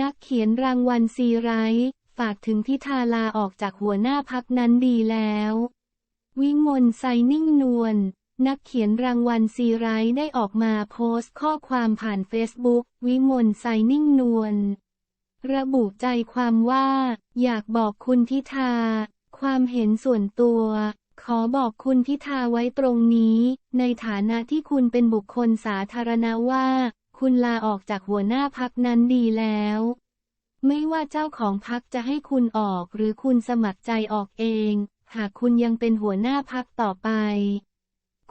นักเขียนรางวัลซีไรท์ฝากถึงพิธาลาออกจากหัวหน้าพักนั้นดีแล้ว วิมลไซนิ่งนวลนักเขียนรางวัลซีไรท์ได้ออกมาโพสต์ข้อความผ่านเฟซบุ๊กวิมลไซนิ่งนวลระบุใจความว่า อยากบอกคุณพิธา ความเห็นส่วนตัว ขอบอกคุณพิธาไว้ตรงนี้ ในฐานะที่คุณเป็นบุคคลสาธารณะว่า คุณลาออกจากหัวหน้าพักนั้นดีแล้ว ไม่ว่าเจ้าของพักจะให้คุณออกหรือคุณสมัครใจออกเอง หากคุณยังเป็นหัวหน้าพักต่อไป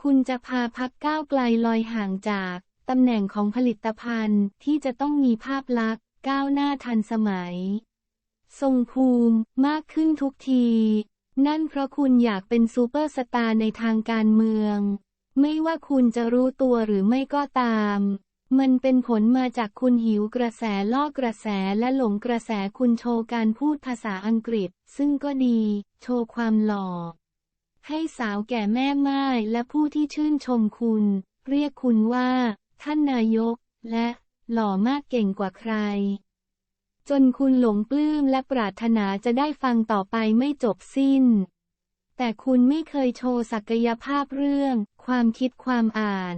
คุณจะพาพักก้าวไกลลอยห่างจากตำแหน่งของผลิตภัณฑ์ที่จะต้องมีภาพลักษณ์ก้าวหน้าทันสมัย ทรงภูมิมากขึ้นทุกที นั่นเพราะคุณอยากเป็นซูเปอร์สตาร์ในทางการเมือง ไม่ว่าคุณจะรู้ตัวหรือไม่ก็ตาม มันเป็นผลมาจากคุณหิวกระแสล่อกระแสและหลงกระแสคุณโชว์การพูดภาษาอังกฤษ ซึ่งก็ดี โชว์ความหล่อ ให้สาวแก่แม่ไม้และผู้ที่ชื่นชมคุณ เรียกคุณว่า ท่านนายก และหล่อมากเก่งกว่าใคร จนคุณหลงปลื้มและปรารถนาจะได้ฟังต่อไปไม่จบสิ้น แต่คุณไม่เคยโชว์ศักยภาพเรื่อง ความคิดความอ่าน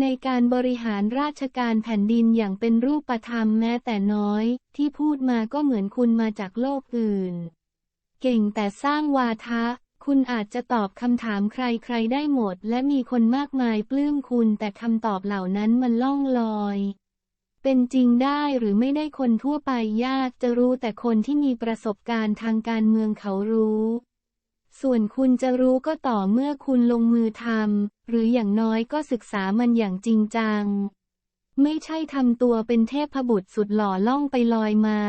ในการบริหารราชการแผ่นดินอย่างเป็นรูปธรรมแม้แต่น้อย ที่พูดมาก็เหมือนคุณมาจากโลกอื่น เก่งแต่สร้างวาทะ คุณอาจจะตอบคำถามใครๆได้หมด และมีคนมากมายปลื้มคุณแต่คำตอบเหล่านั้นมันล่องลอย เป็นจริงได้หรือไม่ได้คนทั่วไปยากจะรู้แต่คนที่มีประสบการณ์ทางการเมืองเขารู้ ส่วนคุณจะรู้ก็ต่อเมื่อคุณลงมือทำ หรืออย่างน้อยก็ศึกษามันอย่างจริงจัง ไม่ใช่ทำตัวเป็นเทพบุตรสุดหล่อล่องไปลอยมา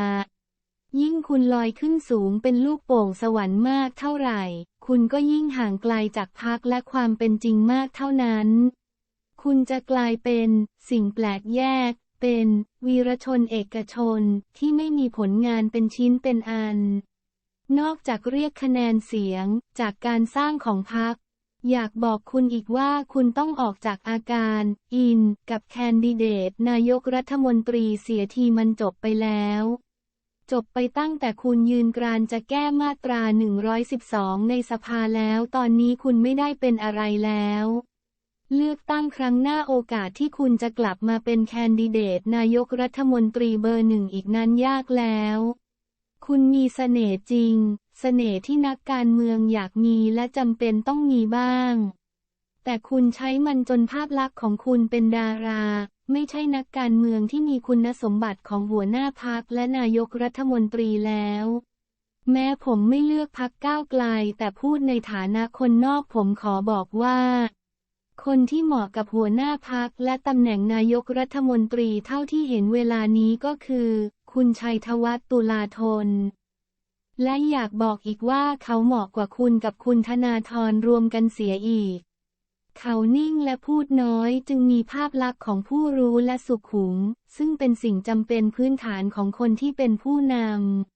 ยิ่งคุณลอยขึ้นสูงเป็นลูกโป่งสวรรค์มากเท่าไหร่ คุณก็ยิ่งห่างไกลจากพักและความเป็นจริงมากเท่านั้น คุณจะกลายเป็นสิ่งแปลกแยก เป็น วีรชนเอกชนที่ไม่มีผลงานเป็นชิ้นเป็นอัน นอกจากเรียกคะแนนเสียงจากการสร้างของพรรคอยากบอกคุณอีกว่าคุณต้องออกจากอาการ อิน กับแคนดิเดต นายกรัฐมนตรีเสียทีมันจบไปแล้ว จบไปตั้งแต่คุณยืนกรานจะแก้มาตรา 112 ในสภาแล้วตอนนี้คุณไม่ได้เป็นอะไรแล้ว เลือกตั้งครั้งหน้าโอกาสที่คุณจะกลับมาเป็นแคนดิเดต นายกรัฐมนตรีเบอร์หนึ่งอีกนั้นยากแล้ว คุณมีเสน่ห์จริง เสน่ห์ที่นักการเมืองอยากมีและจำเป็นต้องมีบ้าง แต่คุณใช้มันจนภาพลักษณ์ของคุณเป็นดารา ไม่ใช่นักการเมืองที่มีคุณสมบัติของหัวหน้าพักและนายกรัฐมนตรีแล้ว แม้ผมไม่เลือกพักก้าวไกล แต่พูดในฐานะคนนอกผมขอบอกว่า คนที่เหมาะกับหัวหน้าพักและตำแหน่งนายกรัฐมนตรีเท่าที่เห็นเวลานี้ก็คือ คุณชัยธวัฒน์ตุลาธน และอยากบอกอีกว่าเขาเหมาะกว่าคุณกับคุณธนาธรรวมกันเสียอีก เขานิ่งและพูดน้อยจึงมีภาพลักษณ์ของผู้รู้และสุขุม ซึ่งเป็นสิ่งจำเป็นพื้นฐานของคนที่เป็นผู้นำ